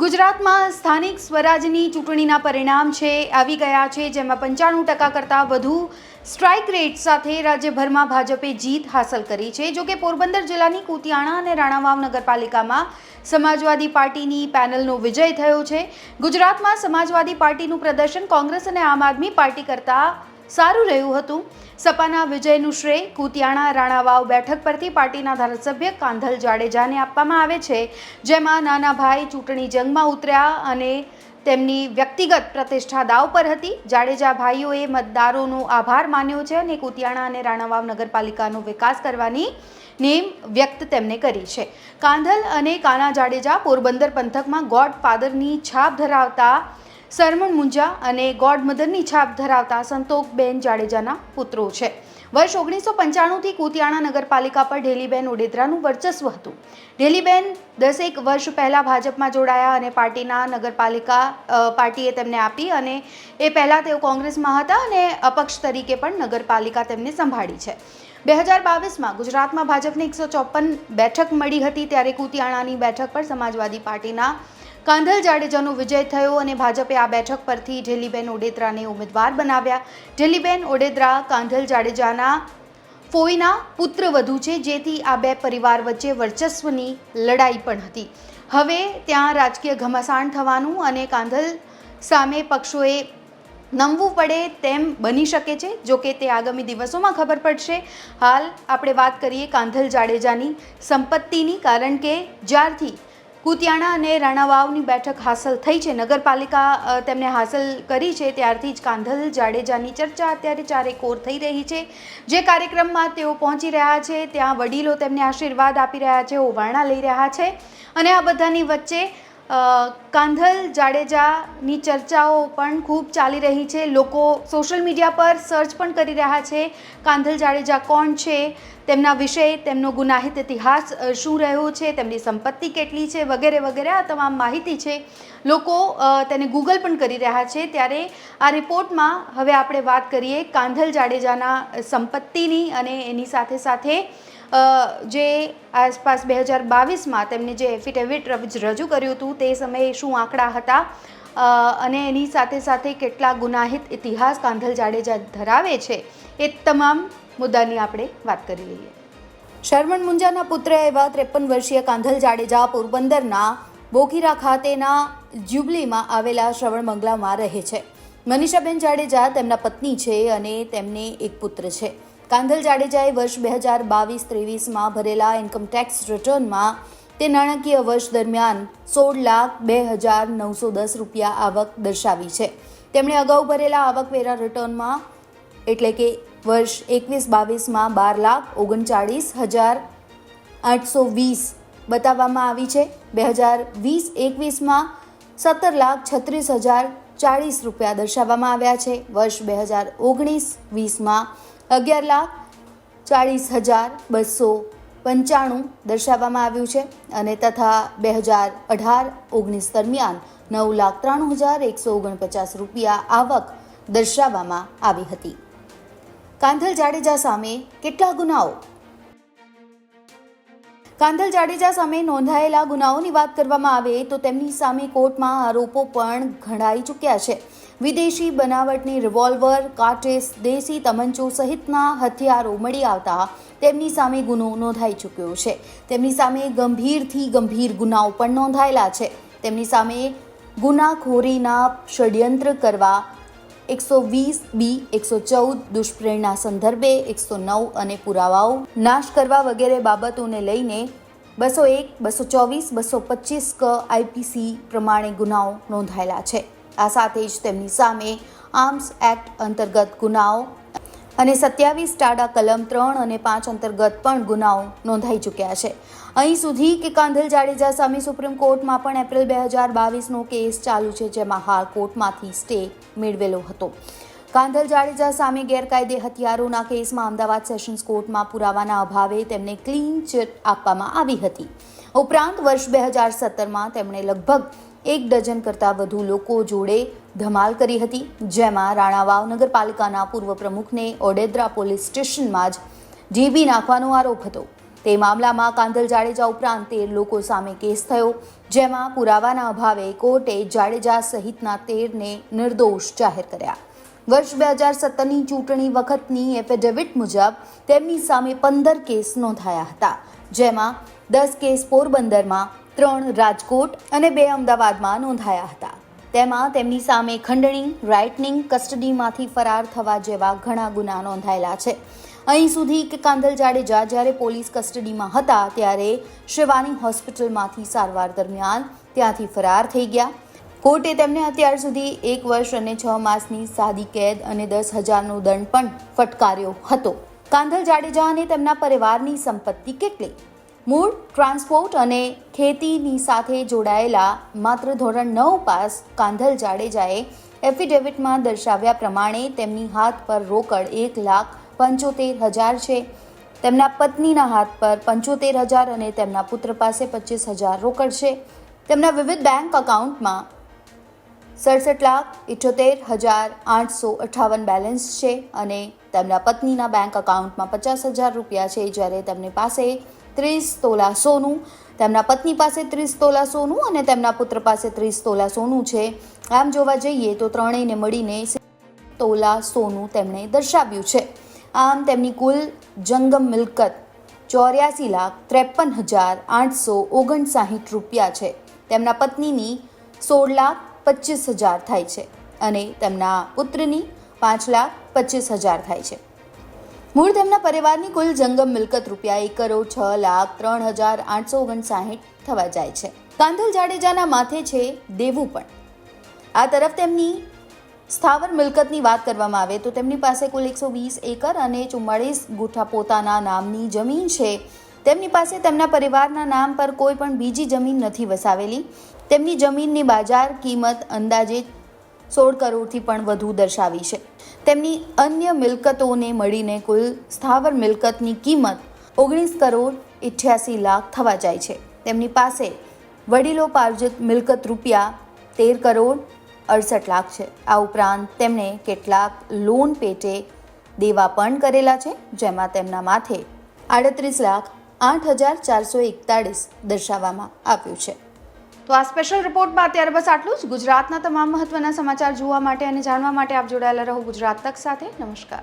ગુજરાતમાં સ્થાનિક સ્વરાજની ચૂંટણીના પરિણામ છે, આવી ગયા છે, જેમાં પંચાણું ટકા કરતાં વધુ સ્ટ્રાઇક રેટ સાથે રાજ્યભરમાં ભાજપે જીત હાંસલ કરી છે. જોકે પોરબંદર જિલ્લાની કુતિયાણા અને રાણાવાવ નગરપાલિકામાં સમાજવાદી પાર્ટીની પેનલનો વિજય થયો છે. ગુજરાતમાં સમાજવાદી પાર્ટીનું પ્રદર્શન કોંગ્રેસ અને આમ આદમી પાર્ટી કરતાં સારું રહ્યું હતું. સપાના વિજયનું શ્રેય કુતિયાણા રાણાવાવ બેઠક પરથી પાર્ટીના ધારાસભ્ય કાંધલ જાડેજાને આપવામાં આવે છે. જેમાં નાના ભાઈ ચૂંટણી જંગમાં ઉતર્યા અને તેમની વ્યક્તિગત પ્રતિષ્ઠા દાવ પર હતી. જાડેજા ભાઈઓએ મતદારોનો આભાર માન્યો છે અને કુતિયાણા અને રાણાવાવ નગરપાલિકાનો વિકાસ કરવાની નેમ વ્યક્ત તેમને કરી છે. કાંધલ અને કાના જાડેજા પોરબંદર પંથકમાં ગોડ ફાધરની છાપ ધરાવતા સરમણ મુંજા અને ગોડ મધરની છાપ ધરાવતા સંતોકબેન જાડેજાના પુત્રો છે. વર્ષ ઓગણીસો પંચાણુંથી કુતિયાણા નગરપાલિકા પર ઢેલીબેન ઓડેદરાનું વર્ચસ્વ હતું. ઢેલીબેન દસેક વર્ષ પહેલાં ભાજપમાં જોડાયા અને પાર્ટીના નગરપાલિકા પાર્ટીએ તેમને આપી અને એ પહેલાં તેઓ કોંગ્રેસમાં હતા અને અપક્ષ તરીકે પણ નગરપાલિકા તેમને સંભાળી છે. બે હજાર બાવીસમાં ગુજરાતમાં ભાજપને એકસો ચોપન બેઠક મળી હતી ત્યારે કુતિયાણાની બેઠક પર સમાજવાદી પાર્ટીના કાંધલ જાડેજાનો વિજય થયો અને ભાજપે આ બેઠક પરથી ઢેલીબેન ઓડેદરાને ઉમેદવાર બનાવ્યા. ઢેલીબેન ઓડેદરા કાંધલ જાડેજાના ફોઈના પુત્રવધુ છે, જેથી આ બે પરિવાર વચ્ચે વર્ચસ્વની લડાઈ પણ હતી. હવે ત્યાં રાજકીય ઘમાસાણ થવાનું અને કાંધલ સામે પક્ષોએ નમવું પડે તેમ બની શકે છે, જો કે તે આગામી દિવસોમાં ખબર પડશે. હાલ આપણે વાત કરીએ કાંધલ જાડેજાની સંપત્તિની, કારણ કે જ્યારથી કુતિયાણા અને રાણાવાવની બેઠક હાંસલ થઈ છે. નગરપાલિકા તેમને હાંસલ કરી છે. ત્યારથી જ કાંધલ જાડેજાની ચર્ચા અત્યારે ચારે કોર થઈ રહી છે. જે કાર્યક્રમમાં તેઓ પહોંચી રહ્યા છે, ત્યાં વડીલો તેમને આશીર્વાદ આપી રહ્યા છે ઓવારણા લઈ રહ્યા છે અને આ બધાની વચ્ચે કાંધલ જાડેજાની ચર્ચાઓ પણ ખૂબ ચાલી રહી છે. લોકો સોશિયલ મીડિયા પર સર્ચ પણ કરી રહ્યા છે કાંધલ જાડેજા કોણ છે, તેમના વિશે, તેમનો ગુનાહિત ઇતિહાસ શું રહ્યો છે, તેમની સંપત્તિ કેટલી છે, વગેરે વગેરે આ તમામ માહિતી છે. લોકો તેને ગૂગલ પણ કરી રહ્યા છે. ત્યારે આ રિપોર્ટમાં હવે આપણે વાત કરીએ કાંધલ જાડેજાના સંપત્તિની અને એની સાથે સાથે જે આસપાસ બે હજાર બાવીસમાં તેમને જે એફિડેવિટ રજૂ કર્યું હતું તે સમયે શું આંકડા હતા? અને એની સાથે સાથે કેટલા ગુનાહિત ઇતિહાસ કાંધલ જાડેજા ધરાવે છે એ તમામ મુદ્દાની આપણે વાત કરી લઈએ. શરમણ મુંજાના પુત્ર એવા ત્રેપન વર્ષીય કાંધલ જાડેજા પોરબંદરના બોકીરા ખાતેના જ્યુબલીમાં આવેલા શ્રવણ બંગલામાં રહે છે. મનીષાબેન જાડેજા તેમના પત્ની છે અને તેમને એક પુત્ર છે. કાંધલ જાડેજાએ વર્ષ બે હજાર બાવીસ ત્રેવીસમાં ભરેલા ઇન્કમટેક્સ રિટર્નમાં તે નાણાકીય વર્ષ દરમિયાન સોળ લાખ બે હજાર નવસો દસ રૂપિયા આવક દર્શાવી છે. તેમણે અગાઉ ભરેલા આવકવેરા રિટર્નમાં એટલે કે વર્ષ એકવીસ બાવીસમાં બાર લાખ ઓગણચાળીસ હજાર આઠસો વીસ બતાવવામાં આવી છે. બે હજાર વીસ એકવીસમાં સત્તર લાખ છત્રીસ હજાર ચાળીસ રૂપિયા દર્શાવવામાં આવ્યા છે. વર્ષ બે હજાર ઓગણીસ વીસમાં અગિયાર લાખ ચાળીસ હજાર બસો પંચાણું દર્શાવવામાં આવ્યું છે અને તથા બે હજાર અઢાર ઓગણીસ દરમિયાન નવ લાખ ત્રાણું હજાર એકસો ઓગણપચાસ રૂપિયા આવક દર્શાવવામાં આવી હતી. કાંધલ જાડેજા સામે કેટલા ગુનાઓ? કાંધલ જાડેજા સામે નોંધાયેલા ગુનાઓની વાત કરવામાં આવે તો તેમની સામે કોર્ટમાં આરોપો પણ ઘડાઈ ચૂક્યા છે. વિદેશી બનાવટની રિવોલ્વર કાટેસ દેશી તમંચો સહિતના હથિયારો મળી આવતા તેમની સામે ગુનો નોંધાઈ ચૂક્યો છે. તેમની સામે ગંભીરથી ગંભીર ગુનાઓ પણ નોંધાયેલા છે. તેમની સામે ગુનાખોરીના ષડયંત્ર કરવા એકસો વીસ બી, એકસો ચૌદ દુષ્પ્રેરણા સંદર્ભે એકસો નવ અને પુરાવાઓ નાશ કરવા વગેરે બાબતોને લઈને બસો એક, બસો ચોવીસ, બસો પચીસ ક આઈપીસી પ્રમાણે ગુનાઓ નોંધાયેલા છે. આ સાથે જ તેમની સામે આર્મ્સ એક્ટ અંતર્ગત ગુનાઓ અને સત્યાવીસ ટાડા કલમ ત્રણ અને પાંચ અંતર્ગત પણ ગુનાઓ નોંધાઈ ચૂક્યા છે. અહીં સુધી કે કાંધલ જાડેજા સામે સુપ્રીમ કોર્ટમાં પણ એપ્રિલ બે હજાર બાવીસનો કેસ ચાલુ છે, જેમાં હાલ કોર્ટમાંથી સ્ટે મેળવેલો હતો. કાંધલ જાડેજા સામે ગેરકાયદે હથિયારોના કેસમાં અમદાવાદ સેશન્સ કોર્ટમાં પુરાવાના અભાવે તેમને ક્લીન ચિટ આપવામાં આવી હતી. ઉપરાંત વર્ષ બે હજાર સત્તરમાં તેમણે લગભગ એક ડઝન કરતાં વધુ લોકો જોડે ધમાલ કરી હતી, જેમાં રાણાવાવ નગરપાલિકાના પૂર્વ પ્રમુખને ઓડેદરા પોલીસ સ્ટેશનમાં જ ઢીબી નાખવાનો આરોપ હતો. તે મામલામાં કાંધલ જાડેજા ઉપરાંત તેર લોકો સામે કેસ થયો, જેમાં પુરાવાના અભાવે કોર્ટે જાડેજા સહિતના તેરને નિર્દોષ જાહેર કર્યા. વર્ષ બે હજાર સત્તરની ચૂંટણી વખતની એફિડેવિટ મુજબ તેમની સામે પંદર કેસ નોંધાયા હતા, જેમાં દસ કેસ પોરબંદરમાં ત્રણ રાજકોટ અને બે અમદાવાદમાં નોંધાયા હતા. તેમાં તેમની સામે ખંડણી, રાઇટનિંગ, કસ્ટડીમાંથી ફરાર થવા જેવા ઘણા ગુના નોંધાયેલા છે. અહીં સુધી કે કાંધલ જાડેજા જ્યારે પોલીસ કસ્ટડીમાં હતા ત્યારે શિવાની હોસ્પિટલમાંથી સારવાર દરમિયાન ત્યાંથી ફરાર થઈ ગયા. કોર્ટે તેમને અત્યાર સુધી એક વર્ષ અને છ માસની સાદી કેદ અને દસ હજારનો દંડ પણ ફટકાર્યો હતો. કાંધલ જાડેજા અને તેમના પરિવારની સંપત્તિ કેટલી? મૂળ, ટ્રાન્સપોર્ટ અને ખેતીની સાથે જોડાયેલા માત્ર ધોરણ નવ પાસ કાંધલ જાડેજાએ એફિડેવિટમાં દર્શાવ્યા પ્રમાણે તેમની હાથ પર રોકડ એક લાખ પંચોતેર હજાર છે. તેમના પત્નીના હાથ પર પંચોતેર હજાર અને તેમના પુત્ર પાસે પચીસ હજાર રોકડ છે. તેમના વિવિધ બેંક અકાઉન્ટમાં સડસઠ લાખ ઇઠ્યોતેર હજાર આઠસો અઠ્ઠાવન બેલેન્સ છે અને તેમના પત્નીના બેંક અકાઉન્ટમાં પચાસ હજાર રૂપિયા છે જ્યારે તેમની પાસે ત્રીસ તોલા સોનું, તેમના પત્ની પાસે ત્રીસ તોલા સોનું અને તેમના પુત્ર પાસે ત્રીસ તોલા સોનું છે. આમ જોવા જઈએ તો ત્રણેયને મળીને તોલા સોનું તેમણે દર્શાવ્યું છે. આમ તેમની કુલ જંગમ મિલકત ચોર્યાસી લાખ ત્રેપન હજાર આઠસો ઓગણસાહીઠ રૂપિયા છે. તેમના પત્નીની સોળ લાખ પચીસ હજાર થાય છે અને તેમના પુત્રની પાંચ લાખ પચીસ હજાર થાય છે. મૂળ તેમના પરિવારની કુલ જંગમ મિલકત રૂપિયા એક કરોડ છ લાખ ત્રણ હજાર આઠસો ઓગણસાહીઠ થવા જાય છે. કાંધલ જાડેજાના માથે છે દેવું પણ. આ તરફ તેમની સ્થાવર મિલકતની વાત કરવામાં આવે તો તેમની પાસે કુલ એકસો વીસ એકર અને ચુમ્માળીસ ગુઠા પોતાના નામની જમીન છે. તેમની પાસે તેમના પરિવારના નામ પર કોઈ પણ બીજી જમીન નથી વસાવેલી. તેમની જમીનની બજાર કિંમત અંદાજે સોળ કરોડથી પણ વધુ દર્શાવી છે. તેમની અન્ય મિલકતોને મળીને કુલ સ્થાવર મિલકતની કિંમત ઓગણીસ કરોડ ઇઠ્યાસી લાખ થવા જાય છે. તેમની પાસે વડીલો પાર્જિત મિલકત રૂપિયા તેર કરોડ અડસઠ લાખ છે. આ ઉપરાંત તેમણે કેટલાક લોન પેટે દેવા પણ કરેલા છે, જેમાં તેમના માથે આડત્રીસ લાખ આઠ હજાર ચારસો એકતાળીસ દર્શાવવામાં આવ્યું છે. તો આ સ્પેશિયલ રિપોર્ટમાં અત્યારે બસ આટલું જ. ગુજરાતના તમામ મહત્વના સમાચાર જોવા માટે અને જાણવા માટે આપ જોડાયેલા રહો ગુજરાત તક સાથે. નમસ્કાર.